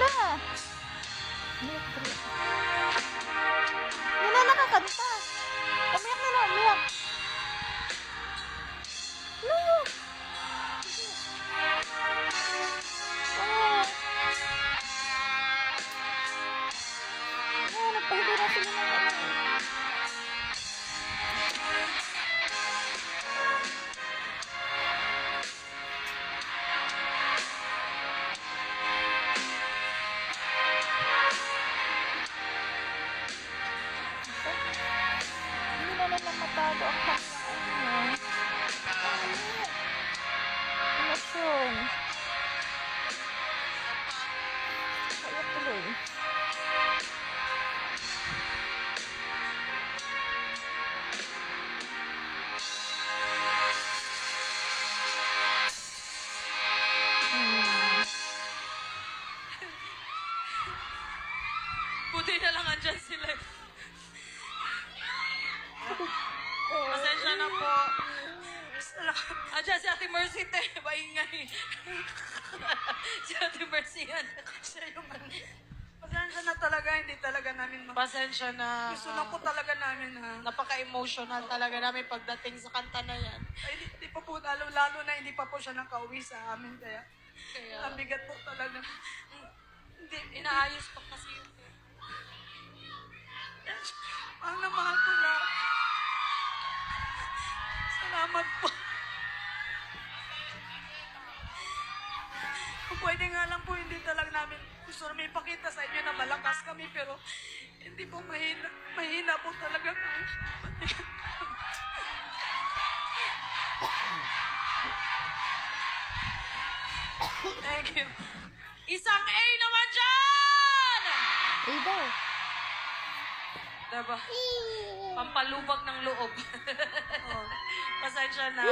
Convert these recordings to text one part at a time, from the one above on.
sila. Umiyak tuloy. Hindi na nakakanta. Umiyak na na, umiyak. No. Oh. Oh, nagpahigo na sila ng matago ang kanyang ano. Emosyon. Kaya tuloy. Buti na lang andyan sila. Pasensya na po. Andyan si Ate Mercy, te. Maingay. si Ate Mercy yan. Siya yung... Pasensya na talaga, hindi talaga namin ma- Pasensya na. Gusto na po talaga namin ha. Napaka-emotional talaga namin pagdating sa kanta na yan. Ay, hindi, hindi pa po, lalo, lalo na hindi pa po siya nakauwi sa amin. Kaya, Kaya, ang bigat po talaga. Hindi, inaayos pa kasi malakas kami, pero hindi po mahina, mahina po talaga kami. Thank you. Isang A naman dyan! Eh daw. Diba? Pampalubag ng loob. Oh. Pasensya na. Ah.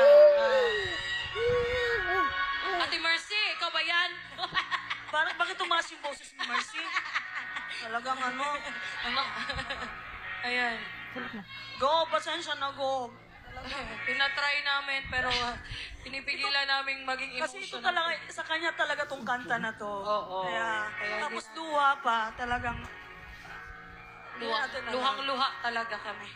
Ate Mercy, ikaw ba yan? Bakit, bakit tumaas yung boses ni Mercy? Talagang ano, ano? Ayan. go, pasensya na, go. Pinatry namin pero pinipigilan namin maging Kasi ito emotional. talaga, sa kanya talaga tong kanta na to. Oo. Kaya, Kaya tapos luha pa, talagang, Luha, luhang-luha talaga kami.